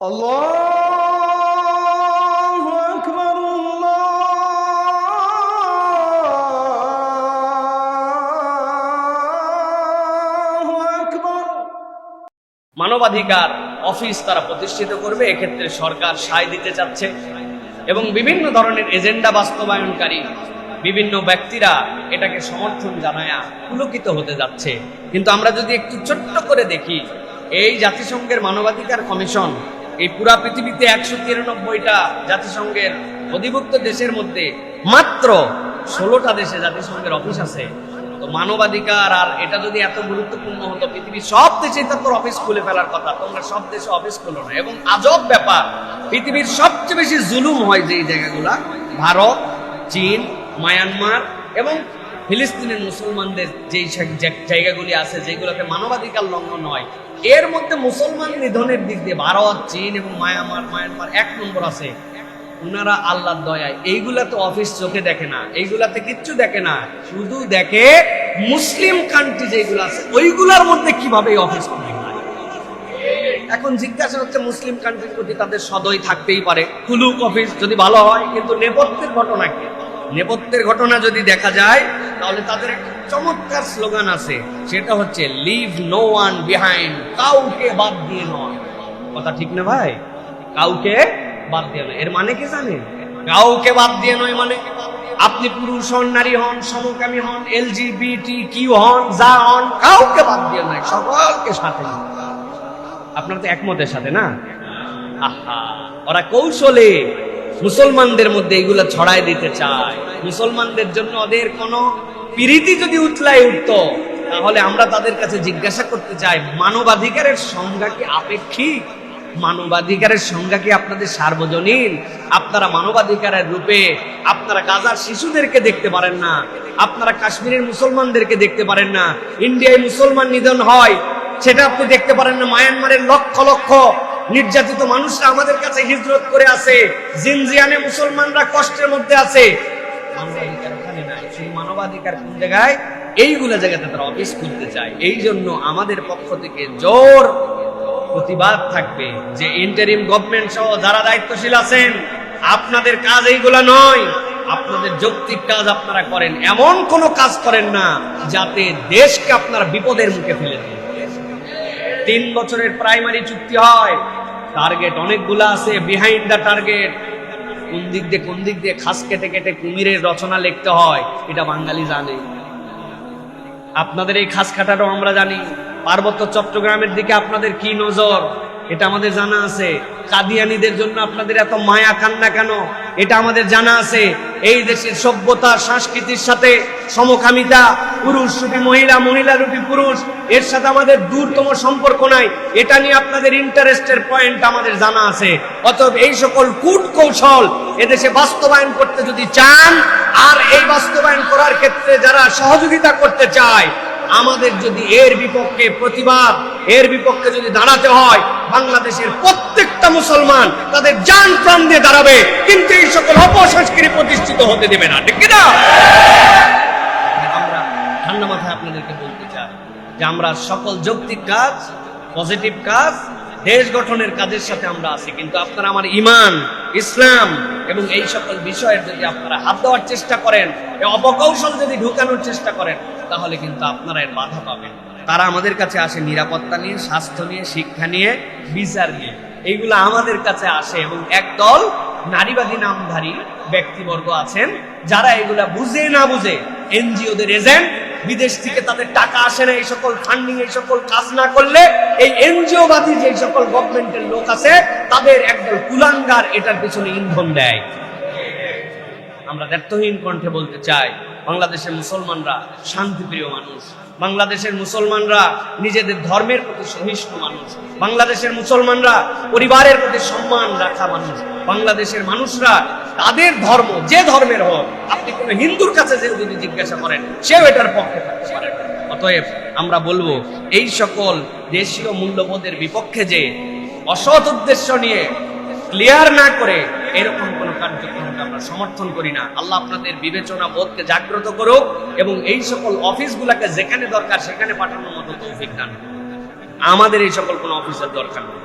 الله أكبر الله أكبر মানবাধিকার অফিস তারা প্রতিষ্ঠিত করবে এক্ষেত্রে সরকার সায় দিতে চাচ্ছে এবং বিভিন্ন ধরনের এজেন্ডা বাস্তবায়নকারী বিভিন্ন ব্যক্তিরা এটাকে সমর্থন জানায়া পুলকিত হতে যাচ্ছে কিন্তু আমরা যদি একটু ছোট্ট করে দেখি এই জাতিসংঘের মানবাধিকার কমিশন এই পুরা পৃথিবীতে একশো তিরানব্বইটা জাতিসংঘের অধিভুক্ত দেশের মধ্যে মাত্র ষোলোটা দেশে জাতিসংঘের অফিস আছে। তো মানবাধিকার আর এটা যদি এত গুরুত্বপূর্ণ হতো, পৃথিবীর সব দেশে তোর অফিস খুলে ফেলার কথা। তোমরা সব দেশে অফিস খুলো না। এবং আজব ব্যাপার, পৃথিবীর সবচেয়ে বেশি জুলুম হয় যেই জায়গাগুলা, ভারত, চীন, মায়ানমার এবং ফিলিস্তিনের মুসলমানদের যেই জায়গাগুলি আছে যেগুলোতে মানবাধিকার লঙ্ঘন হয়, এর মধ্যে মুসলমান নিধনের দিক দিয়ে ভারত, চীন এবং মায়ানমার মায়ানমার এক নম্বর আছে। ওনারা আল্লাহর দয়ায়। এইগুলা তো অফিস চোখে দেখে না, এইগুলাতে কিচ্ছু দেখে না। শুধু দেখে মুসলিম কান্ট্রি যেগুলো আছে, ওইগুলার মধ্যে কীভাবে অফিস। এখন জিজ্ঞাসা হচ্ছে মুসলিম কান্ট্রির প্রতি তাদের সদয় থাকতেই পারে। কুলুক অফিস যদি ভালো হয়, কিন্তু নেপথ্যের ঘটনা কি? নেপথ্যের ঘটনা যদি দেখা যায় তাহলে তাদের একটা চমৎকার স্লোগান আছে। সেটা হচ্ছে লিভ নো ওয়ান বিহাইন্ড কাউকে বাদ দিয়ে নয়। কথা ঠিক না ভাই? কাউকে বাদ দিয়ে নয়। এর মানে কি জানেন? কাউকে বাদ দিয়ে নয় মানে আপনি পুরুষ হন, নারী হন, সমকামী হন এলজিবিটি কিউ হন, যা হন, কাউকে বাদ দিয়ে নয়, সকলকে সাথে। আপনার তো একমতের সাথে না? আহা, ওরা কৌশলে মুসলমানদের মধ্যে এগুলো ছড়াই দিতে চায়। মুসলমানদের জন্য ওদের কোনো পিরিতি যদি উতলাই উঠতো, তাহলে আমরা তাদের কাছে জিজ্ঞাসা করতে চাই, মানবাধিকারের সংজ্ঞা কি আপেক্ষিক? মানবাধিকারের সংজ্ঞা কি আপনাদের সার্বজনীন? আপনারা মানবাধিকারের রূপে আপনারা গাজার শিশুদেরকে দেখতে পারেন না, আপনারা কাশ্মীরের মুসলমানদেরকে দেখতে পারেন না, ইন্ডিয়ায় মুসলমান নিধন হয়, সেটা আপনি দেখতে পারেন না, মায়ানমারের লক্ষ লক্ষ নির্যাতিত মানুষরা আমাদের কাছে হিজরত করে আছে, জিনজিয়ানে মুসলমানরা কষ্টের মধ্যে আছে। মানবাধিকার কোন জায়গায়? এইগুলো জায়গাতে তারা অফিস খুলতে চায়। এই জন্য আমাদের পক্ষ থেকে জোর প্রতিবাদ থাকবে যে ইন্টারিম গভর্নমেন্ট সহ যারা দায়িত্বশীল আছেন, আপনাদের কাজ এইগুলা নয়। আপনাদের যৌক্তিক কাজ আপনারা করেন, এমন কোন কাজ করেন না যাতে দেশকে আপনারা বিপদের মুখে ফেলে দেন তিন বছরের প্রাইমারি চুক্তি হয়। টার্গেট অনেকগুলো আছে বিহাইন্ড দ্য টার্গেট কোন দিক দিয়ে, কোন দিক দিয়ে খাস কেটে কেটে কুমিরের রচনা লিখতে হয়, এটা বাঙালি জানে। আপনাদের এই খাস কাটাটাও আমরা জানি। পার্বত্য চট্টগ্রামের দিকে আপনাদের কি নজর? এটা আমাদের জানা আছে। কাদিয়ানিদের জন্য আপনাদের এত মায়া কান্না কেন? এটা আমাদের জানা আছে। এই দেশের সভ্যতা, সংস্কৃতির সাথে সমকামিতা পুরুষ রূপী মহিলা মহিলা রূপী পুরুষ, এর সাথে আমাদের দূরতম সম্পর্ক নাই। এটা নিয়ে আপনাদের ইন্টারেস্টের পয়েন্ট আমাদের জানা আছে। অতএব এই সকল কূট কৌশল এদেশে বাস্তবায়ন করতে যদি চান, আর এই বাস্তবায়ন করার ক্ষেত্রে যারা সহযোগিতা করতে চায়, আমাদের যদি এর বিপক্ষে প্রতিবাদ, এর বিপক্ষে যদি দাঁড়াতে হয়, বাংলাদেশের প্রত্যেকটা মুসলমান তাদের জান প্রাণ দিয়ে দাঁড়াবে, কিন্তু এই সকল অপসংস্কৃতি প্রতিষ্ঠিত হতে দেবে না, ঠিক না মাথায় আপনাদেরকে বলতে চাই যে আমরা সকল যৌক্তিক কাজ, পজিটিভ কাজ, দেশ গঠনের কাজের সাথে আমরা আছি। কিন্তু আপনারা আমার ইমান, ইসলাম এবং এই সকল বিষয়ের যদি আপনারা হাত দেওয়ার চেষ্টা করেন অপকৌশল যদি ঢুকানোর চেষ্টা করেন, তাহলে কিন্তু আপনারা এর বাধা পাবেন। তারা আমাদের কাছে আসে নিরাপত্তা নিয়ে, স্বাস্থ্য নিয়ে, শিক্ষা নিয়ে, বিচার নিয়ে। এইগুলো আমাদের কাছে আসে এবং একদল নারীবাদী নামধারী ব্যক্তিবর্গ আছেন, যারা এগুলা বুঝে না বুঝে এনজিওদের এজেন্ট বিদেশ থেকে তাদের টাকা আসে না, এই সকল ফান্ডিং এই সকল কাজ না করলে এই এনজিও বাদী যে সকল গভর্নমেন্টের লোক আছে, তাদের একদল কুলাঙ্গার এটার পিছনে ইন্ধন দেয়। আমরা ব্যর্থহীন কণ্ঠে বলতে চাই, বাংলাদেশের মুসলমানরা শান্তিপ্রিয় মানুষ। বাংলাদেশের মুসলমানরা নিজেদের ধর্মের প্রতি সহিষ্ণু মানুষ। বাংলাদেশের মুসলমানরা পরিবারের প্রতি সম্মান রাখা মানুষ। বাংলাদেশের মানুষরা তাদের ধর্ম, যে ধর্মের হোক কোনো হিন্দুর কাছে যে যদি জিজ্ঞাসা করেন সেও এটার পক্ষে থাকতে পারেন অতএব আমরা বলব, এই সকল দেশীয় মূল্যবোধের বিপক্ষে যে অসৎ উদ্দেশ্য নিয়ে ক্লিয়ার না করে এরকম কোন কার্যক্রমকে আমরা সমর্থন করি না। আল্লাহ আপনাদের বিবেচনা বোধকে জাগ্রত করুক এবং এই সকল অফিসগুলোকে যেখানে দরকার সেখানে পাঠানোর মতো তৌফিক দান। আমাদের এই সকল কোন অফিসের দরকার নেই।